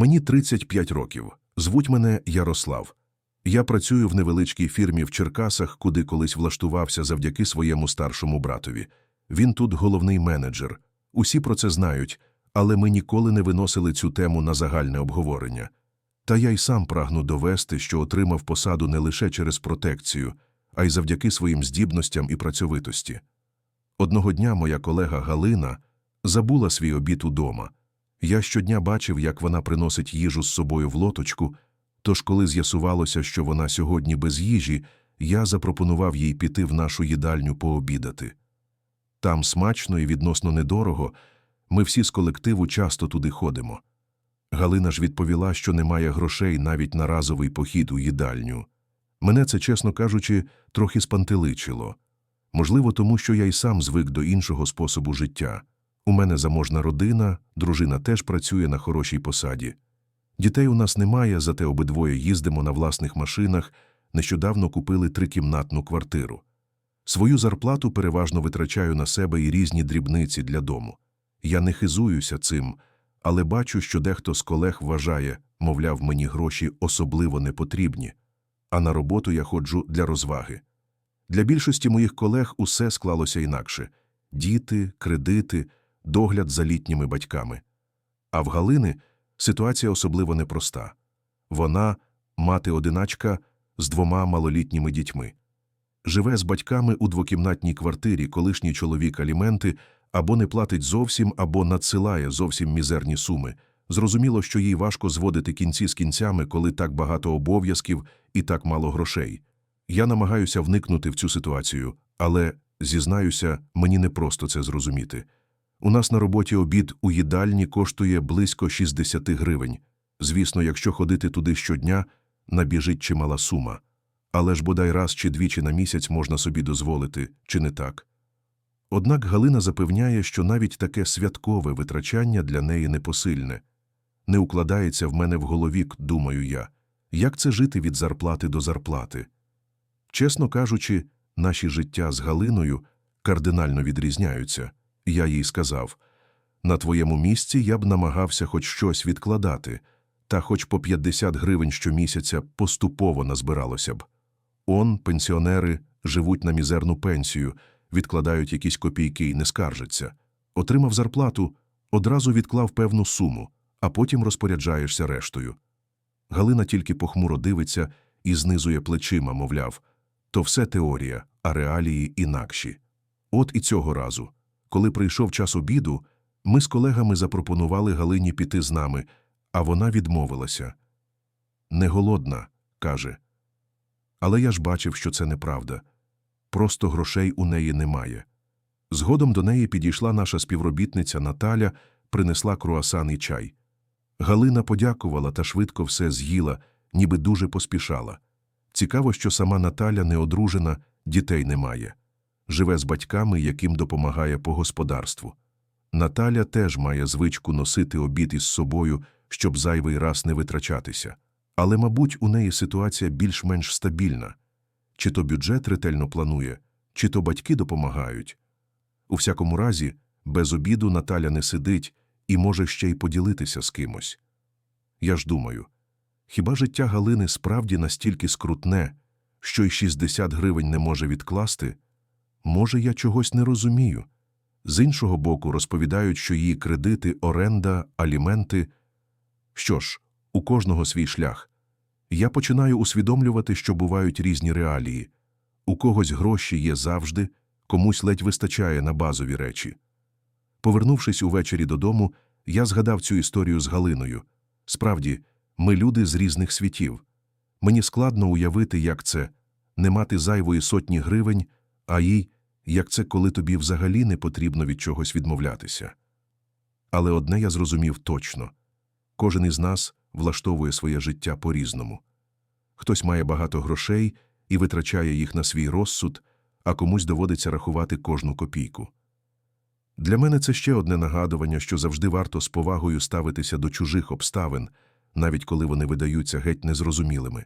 Мені 35 років. Звуть мене Ярослав. Я працюю в невеличкій фірмі в Черкасах, куди колись влаштувався завдяки своєму старшому братові. Він тут головний менеджер. Усі про це знають, але ми ніколи не виносили цю тему на загальне обговорення. Та я й сам прагну довести, що отримав посаду не лише через протекцію, а й завдяки своїм здібностям і працьовитості. Одного дня моя колега Галина забула свій обід удома. Я щодня бачив, як вона приносить їжу з собою в лоточку, тож коли з'ясувалося, що вона сьогодні без їжі, я запропонував їй піти в нашу їдальню пообідати. Там смачно і відносно недорого, ми всі з колективу часто туди ходимо. Галина ж відповіла, що немає грошей навіть на разовий похід у їдальню. Мене це, чесно кажучи, трохи спантеличило. Можливо, тому що я й сам звик до іншого способу життя. У мене заможна родина, дружина теж працює на хорошій посаді. Дітей у нас немає, зате обидвоє їздимо на власних машинах, нещодавно купили трикімнатну квартиру. Свою зарплату переважно витрачаю на себе і різні дрібниці для дому. Я не хизуюся цим, але бачу, що дехто з колег вважає, мовляв, мені гроші особливо не потрібні, а на роботу я ходжу для розваги. Для більшості моїх колег усе склалося інакше діти, кредити, догляд за літніми батьками. А в Галини ситуація особливо непроста. Вона мати-одиначка з двома малолітніми дітьми. Живе з батьками у двокімнатній квартирі, колишній чоловік аліменти або не платить зовсім, або надсилає зовсім мізерні суми. Зрозуміло, що їй важко зводити кінці з кінцями, коли так багато обов'язків і так мало грошей. Я намагаюся вникнути в цю ситуацію, але, зізнаюся, мені непросто це зрозуміти. У нас на роботі обід у їдальні коштує близько 60 гривень. Звісно, якщо ходити туди щодня, набіжить чимала сума. Але ж бодай раз чи двічі на місяць можна собі дозволити, чи не так. Однак Галина запевняє, що навіть таке святкове витрачання для неї непосильне. Не укладається в мене в голові, думаю я, як це жити від зарплати до зарплати. Чесно кажучи, наші життя з Галиною кардинально відрізняються. Я їй сказав на твоєму місці я б намагався хоч щось відкладати, та хоч по 50 гривень щомісяця поступово назбиралося б. Он, пенсіонери, живуть на мізерну пенсію, відкладають якісь копійки і не скаржаться. Отримав зарплату, одразу відклав певну суму, а потім розпоряджаєшся рештою. Галина тільки похмуро дивиться і знизує плечима, мовляв, то все теорія, а реалії інакші. От і цього разу. Коли прийшов час обіду, ми з колегами запропонували Галині піти з нами, а вона відмовилася. Не голодна, каже. Але я ж бачив, що це неправда. Просто грошей у неї немає. Згодом до неї підійшла наша співробітниця Наталя, принесла круасан і чай. Галина подякувала та швидко все з'їла, ніби дуже поспішала. Цікаво, що сама Наталя не одружена, дітей немає. Живе з батьками, яким допомагає по господарству. Наталя теж має звичку носити обід із собою, щоб зайвий раз не витрачатися. Але, мабуть, у неї ситуація більш-менш стабільна. Чи то бюджет ретельно планує, чи то батьки допомагають. У всякому разі, без обіду Наталя не сидить і може ще й поділитися з кимось. Я ж думаю, хіба життя Галини справді настільки скрутне, що й 60 гривень не може відкласти? Може, я чогось не розумію. З іншого боку, розповідають, що її кредити, оренда, аліменти. Що ж, у кожного свій шлях. Я починаю усвідомлювати, що бувають різні реалії. У когось гроші є завжди, комусь ледь вистачає на базові речі. Повернувшись увечері додому, я згадав цю історію з Галиною. Справді, ми люди з різних світів. Мені складно уявити, як це не мати зайвої сотні гривень, а їй, як це, коли тобі взагалі не потрібно від чогось відмовлятися. Але одне я зрозумів точно кожен із нас влаштовує своє життя по-різному. Хтось має багато грошей і витрачає їх на свій розсуд, а комусь доводиться рахувати кожну копійку. Для мене це ще одне нагадування, що завжди варто з повагою ставитися до чужих обставин, навіть коли вони видаються геть незрозумілими.